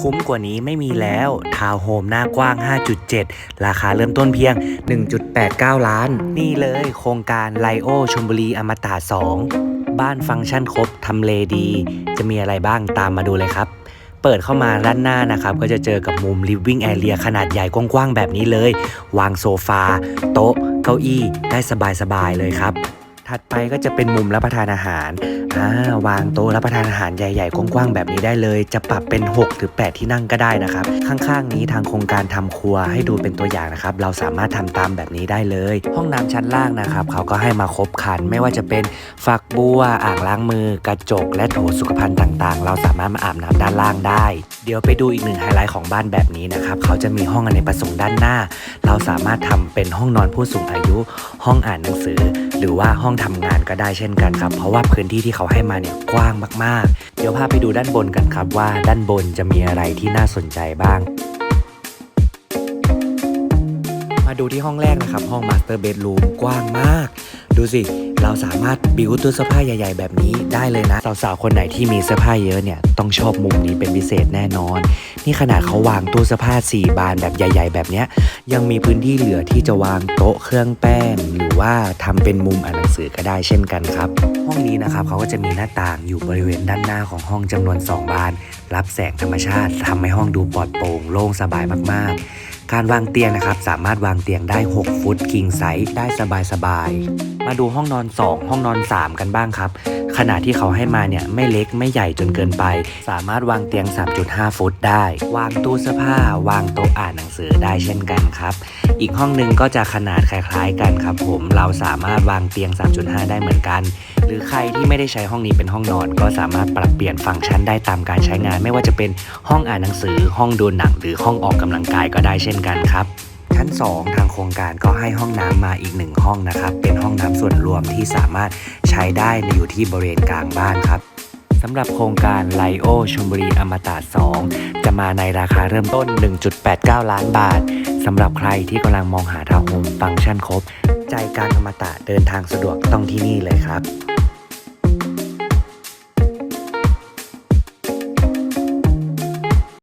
คุ้มกว่านี้ไม่มีแล้ว ทาวน์โฮมหน้ากว้าง 5.7 ราคาเริ่มต้นเพียง 1.89 ล้าน นี่เลยโครงการไลโอชมบุรีอมตะ2 บ้านฟังก์ชันครบทำเลดี จะมีอะไรบ้างตามมาดูเลยครับ เปิดเข้ามาด้านหน้านะครับ ก็จะเจอกับมุม living area ขนาดใหญ่กว้างๆแบบนี้เลย วางโซฟา โต๊ะ เก้าอี้ได้สบายๆเลยครับ ถัดไปก็จะเป็นมุมรับประทานอาหาร อ่าวางโต๊ะรับประทานอาหารใหญ่ๆ กว้างๆ แบบนี้ได้เลย จะปรับเป็น 6 หรือ 8 ที่นั่งก็ได้นะครับ ข้างๆ นี้ทางโครงการทำครัวให้ดูเป็นตัวอย่างนะครับ เราสามารถทำตามแบบนี้ได้เลย ห้องน้ำชั้นล่างนะครับเขาก็ให้มาครบครัน ไม่ว่าจะเป็นฝักบัวอ่างล้างมือ กระจก และโถสุขภัณฑ์ต่างๆ เราสามารถมาอาบน้ำด้านล่างได้ เดี๋ยวไปดูอีกหนึ่งไฮไลท์ของบ้านแบบนี้นะครับเขาจะมีห้องอเนกประสงค์ด้านหน้า เราสามารถทำเป็นห้องนอนผู้สูงอายุ ห้องอ่านหนังสือ หรือว่าห้องทำงานก็ได้เช่นกันครับเพราะว่าพื้นที่ที่เขาให้มาเนี่ยกว้างมากๆ เดี๋ยวพาไปดูด้านบนกันครับว่าด้านบนจะมีอะไรที่น่าสนใจบ้าง มาดูที่ห้องแรกนะครับ ห้องมาสเตอร์เบดรูมกว้างมาก ดูสิเราสามารถบิวตู้เสื้อผ้าใหญ่ ๆ แบบนี้ได้เลยนะ สาวๆคนไหนที่มีเสื้อผ้าเยอะเนี่ยต้องชอบมุมนี้เป็นพิเศษแน่นอน นี่ขนาดเขาวางตู้เสื้อผ้า 4 บานแบบใหญ่ ๆ แบบเนี้ยยังมีพื้นที่เหลือที่จะวางโต๊ะเครื่องแป้งหรือ ว่าทำเป็นมุมอ่านหนังสือก็ได้เช่นกันครับ ห้องนี้นะครับเขาก็จะมีหน้าต่างอยู่บริเวณด้านหน้าของห้องจำนวน 2 บาน รับแสงธรรมชาติทำให้ห้องดูปลอดโปร่งโล่งสบายมาก ๆ การวางเตียงนะครับสามารถวางเตียงได้ 6 ฟุต คิงไซส์ได้สบายๆมาดูห้องนอน 2 ห้องนอน 3 กันบ้างครับ ขนาดที่เขาให้มาเนี่ยไม่เล็กไม่ใหญ่จนเกินไป สามารถวางเตียง 3.5 ฟุตได้ วางตู้เสื้อผ้า วางโต๊ะอ่านหนังสือได้เช่นกันครับ อีกห้องหนึ่งก็จะขนาดคล้ายๆกันครับผมเราสามารถวางเตียง 3.5 ได้เหมือนกัน หรือใครที่ไม่ได้ใช้ห้องนี้เป็นห้องนอน ก็สามารถปรับเปลี่ยนฟังก์ชันได้ตามการใช้งาน ไม่ว่าจะเป็นห้องอ่านหนังสือ ห้องดูหนังหรือห้องออกกำลังกายก็ได้เช่นกันครับ ชั้น 2 ทางโครงการก็ให้ห้องน้ำมาอีกหนึ่งห้องนะครับ เป็นห้องน้ำส่วนรวมที่สามารถใช้ได้ในอยู่ที่บริเวณกลางบ้านครับสำหรับโครงการไลโอชมบุรีอมตะ 2 จะมาในราคาเริ่มต้น 1.89 ล้านบาทสำหรับใครที่กำลังมองหาทาวน์โฮมฟังก์ชันครบ ใจกลางอมตะเดินทางสะดวกต้องที่นี่เลยครับ